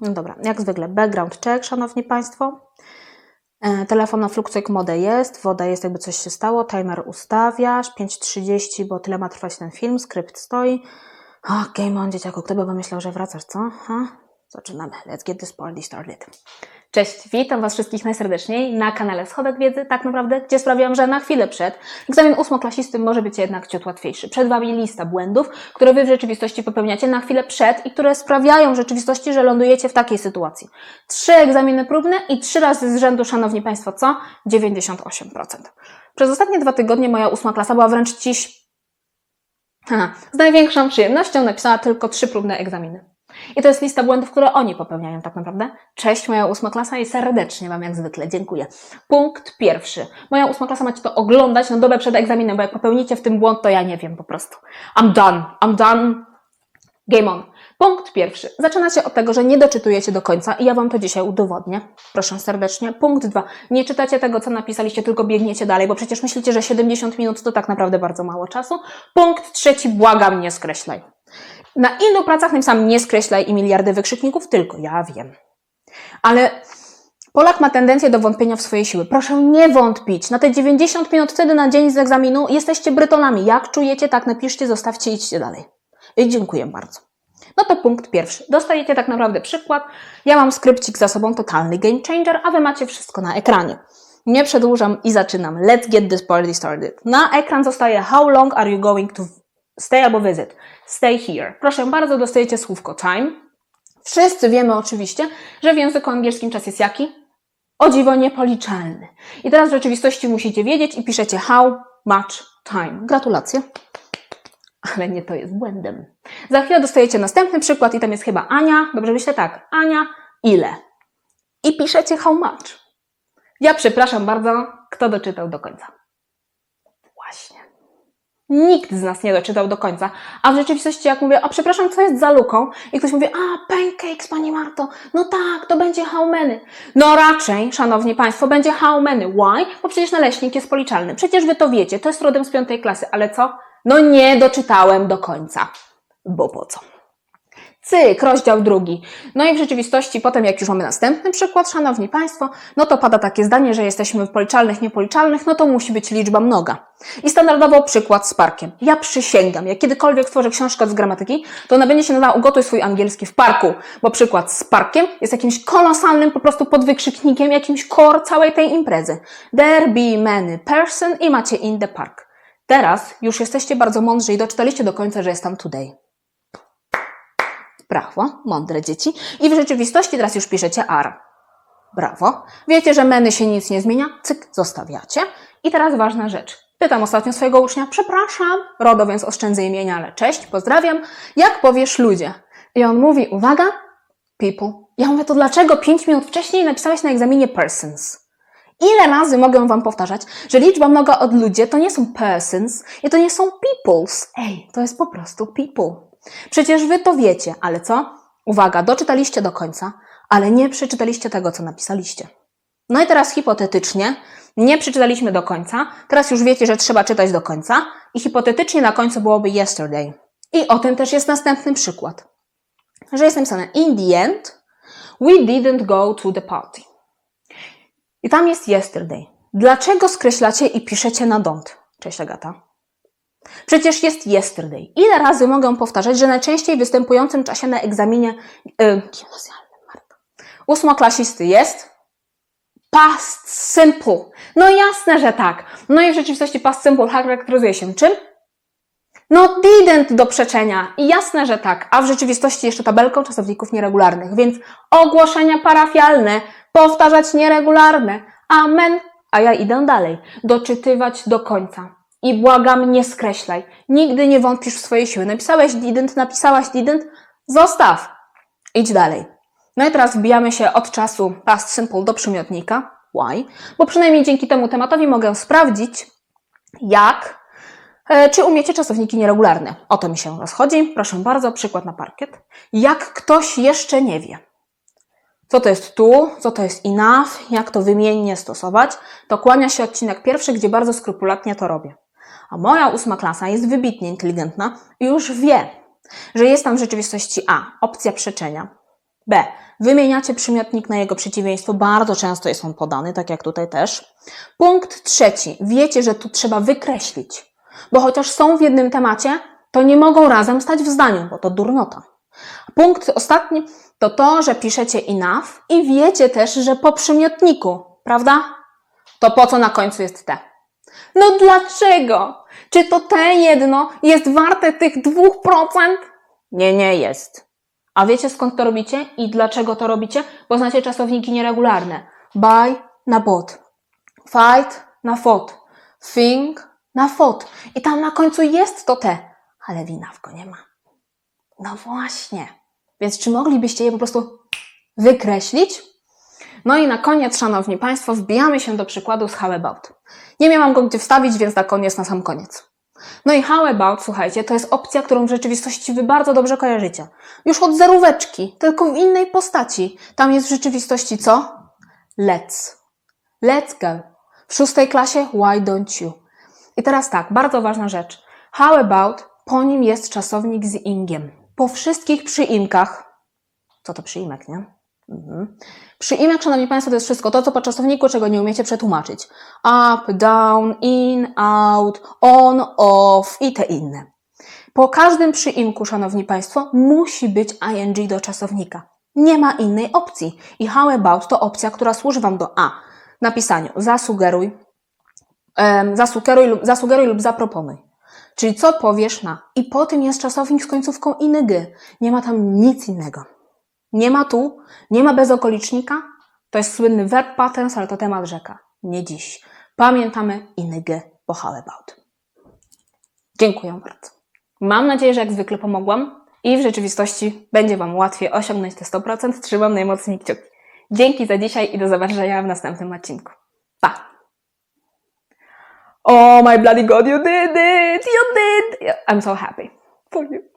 No dobra, jak zwykle background check, szanowni państwo. E, telefon na Fluxek modę jest, woda jest, jakby coś się stało, timer ustawiasz, 5.30, bo tyle ma trwać ten film, skrypt stoi. O, game on, dzieciaku, kto by pomyślał, że wracasz, co? Ha? Zaczynamy. Let's get this party started. Cześć, witam Was wszystkich najserdeczniej na kanale Schodek Wiedzy, tak naprawdę, gdzie sprawiam, że na chwilę przed egzamin ósmoklasisty może być jednak ciut łatwiejszy. Przed Wami lista błędów, które Wy w rzeczywistości popełniacie na chwilę przed i które sprawiają w rzeczywistości, że lądujecie w takiej sytuacji. Trzy egzaminy próbne i trzy razy z rzędu, Szanowni Państwo, co? 98%. Przez ostatnie dwa tygodnie moja ósma klasa była wręcz Ha, z największą przyjemnością napisała tylko trzy próbne egzaminy. I to jest lista błędów, które oni popełniają tak naprawdę. Cześć, moja ósma klasa i serdecznie Wam jak zwykle dziękuję. Punkt pierwszy. Moja ósma klasa macie to oglądać na dobę przed egzaminem, bo jak popełnicie w tym błąd, to ja nie wiem po prostu. I'm done. I'm done. Game on. Punkt pierwszy. Zaczynacie od tego, że nie doczytujecie do końca i ja Wam to dzisiaj udowodnię. Proszę serdecznie. Punkt dwa. Nie czytacie tego, co napisaliście, tylko biegniecie dalej, bo przecież myślicie, że 70 minut to tak naprawdę bardzo mało czasu. Punkt trzeci. Błagam, nie skreślaj. Na ilu pracach napisałam nie skreślaj i miliardy wykrzykników? Tylko ja wiem. Ale Polak ma tendencję do wątpienia w swoje siły. Proszę nie wątpić. Na te 90 minut wtedy na dzień z egzaminu jesteście brytonami. Jak czujecie, tak napiszcie, zostawcie, idźcie dalej. I dziękuję bardzo. No to punkt pierwszy. Dostajecie tak naprawdę przykład. Ja mam skrypcik za sobą, totalny game changer, a wy macie wszystko na ekranie. Nie przedłużam i zaczynam. Let's get this party started. Na ekran zostaje How long are you going to stay albo visit? Stay here. Proszę bardzo, dostajecie słówko time. Wszyscy wiemy oczywiście, że w języku angielskim czas jest jaki? O dziwo niepoliczalny. I teraz w rzeczywistości musicie wiedzieć i piszecie how much time. Gratulacje. Ale nie to jest błędem. Za chwilę dostajecie następny przykład i tam jest chyba Ania. Dobrze myślę? Tak. Ania, ile? I piszecie how much. Ja przepraszam bardzo, kto doczytał do końca. Właśnie. Nikt z nas nie doczytał do końca. A w rzeczywistości, jak mówię, a przepraszam, co jest za luką? I ktoś mówi, a pancakes, pani Marto. No tak, to będzie how many. No raczej, szanowni państwo, będzie how many. Why? Bo przecież naleśnik jest policzalny. Przecież wy to wiecie, to jest rodem z piątej klasy. Ale co? No nie doczytałem do końca. Bo po co? Cyk, rozdział drugi. No i w rzeczywistości potem, jak już mamy następny przykład, szanowni państwo, no to pada takie zdanie, że jesteśmy w policzalnych, niepoliczalnych, no to musi być liczba mnoga. I standardowo przykład z parkiem. Ja przysięgam, jak kiedykolwiek stworzę książkę z gramatyki, to ona będzie się nazywała Ugotuj swój angielski w parku, bo przykład z parkiem jest jakimś kolosalnym po prostu podwykrzyknikiem, jakimś core całej tej imprezy. There be many person i macie in the park. Teraz już jesteście bardzo mądrzy i doczytaliście do końca, że jest tam today. Brawo, mądre dzieci. I w rzeczywistości teraz już piszecie are. Brawo. Wiecie, że meny się nic nie zmienia? Cyk, zostawiacie. I teraz ważna rzecz. Pytam ostatnio swojego ucznia, przepraszam, RODO, więc oszczędzę imienia, ale cześć, pozdrawiam. Jak powiesz ludzie? I on mówi, uwaga, people. Ja mówię, to dlaczego 5 minut wcześniej napisałeś na egzaminie persons? Ile razy mogę Wam powtarzać, że liczba mnoga od ludzie to nie są persons i to nie są peoples. Ej, to jest po prostu people. Przecież Wy to wiecie, ale co? Uwaga, doczytaliście do końca, ale nie przeczytaliście tego, co napisaliście. No i teraz hipotetycznie, nie przeczytaliśmy do końca, teraz już wiecie, że trzeba czytać do końca i hipotetycznie na końcu byłoby yesterday. I o tym też jest następny przykład. Że jest napisane in the end, we didn't go to the party. I tam jest yesterday. Dlaczego skreślacie i piszecie na don't? Cześć Agata. Przecież jest yesterday. Ile razy mogę powtarzać, że najczęściej występującym czasie na egzaminie yy, ósmoklasisty jest past simple. No jasne, że tak. No i w rzeczywistości past simple charakteryzuje się czym? No didn't do przeczenia. I jasne, że tak. A w rzeczywistości jeszcze tabelką czasowników nieregularnych. Więc ogłoszenia parafialne, powtarzać nieregularne. Amen. A ja idę dalej. Doczytywać do końca. I błagam, nie skreślaj. Nigdy nie wątpisz w swoje siły. Napisałeś didn't, napisałaś didn't, zostaw. Idź dalej. No i teraz wbijamy się od czasu past simple do przymiotnika. Why? Bo przynajmniej dzięki temu tematowi mogę sprawdzić, jak, e, czy umiecie czasowniki nieregularne. O to mi się rozchodzi. Proszę bardzo, przykład na parkiet. Jak ktoś jeszcze nie wie, co to jest tu, co to jest enough, jak to wymiennie stosować, to kłania się odcinek pierwszy, gdzie bardzo skrupulatnie to robię. A moja ósma klasa jest wybitnie inteligentna i już wie, że jest tam w rzeczywistości A, opcja przeczenia. B. Wymieniacie przymiotnik na jego przeciwieństwo. Bardzo często jest on podany, tak jak tutaj też. Punkt trzeci. Wiecie, że tu trzeba wykreślić. Bo chociaż są w jednym temacie, to nie mogą razem stać w zdaniu, bo to durnota. Punkt ostatni to to, że piszecie enough i wiecie też, że po przymiotniku, prawda? To po co na końcu jest te? No dlaczego? Czy to te jedno jest warte tych 2%? Nie, nie jest. A wiecie skąd to robicie i dlaczego to robicie? Bo znacie czasowniki nieregularne. Buy na bot. Fight na fot. Think na fot. I tam na końcu jest to te, ale winawko nie ma. No właśnie. Więc czy moglibyście je po prostu wykreślić? No i na koniec, szanowni państwo, wbijamy się do przykładu z how about. Nie miałam go gdzie wstawić, więc na koniec, na sam koniec. No i how about, słuchajcie, to jest opcja, którą w rzeczywistości wy bardzo dobrze kojarzycie. Już od zeróweczki, tylko w innej postaci. Tam jest w rzeczywistości co? Let's. Let's go. W szóstej klasie why don't you? I teraz tak, bardzo ważna rzecz. How about, po nim jest czasownik z ingiem. Po wszystkich przyimkach, co to przyimek, nie? Mhm. Przyimek, szanowni państwo, to jest wszystko to, co po czasowniku, czego nie umiecie przetłumaczyć. Up, down, in, out, on, off i te inne. Po każdym przyimku, szanowni państwo, musi być ing do czasownika. Nie ma innej opcji. I how about to opcja, która służy wam do a. Napisaniu zasugeruj, em, zasugeruj, lub, zasugeruj lub zaproponuj. Czyli co powiesz na. I po tym jest czasownik z końcówką ing. Nie ma tam nic innego. Nie ma tu, nie ma bezokolicznika. To jest słynny verb patterns, ale to temat rzeka. Nie dziś. Pamiętamy ing po how about. Dziękuję bardzo. Mam nadzieję, że jak zwykle pomogłam i w rzeczywistości będzie Wam łatwiej osiągnąć te 100%. Trzymam najmocniej kciuki. Dzięki za dzisiaj i do zobaczenia w następnym odcinku. Pa! Oh my bloody god, you did it! You did! I'm so happy for you.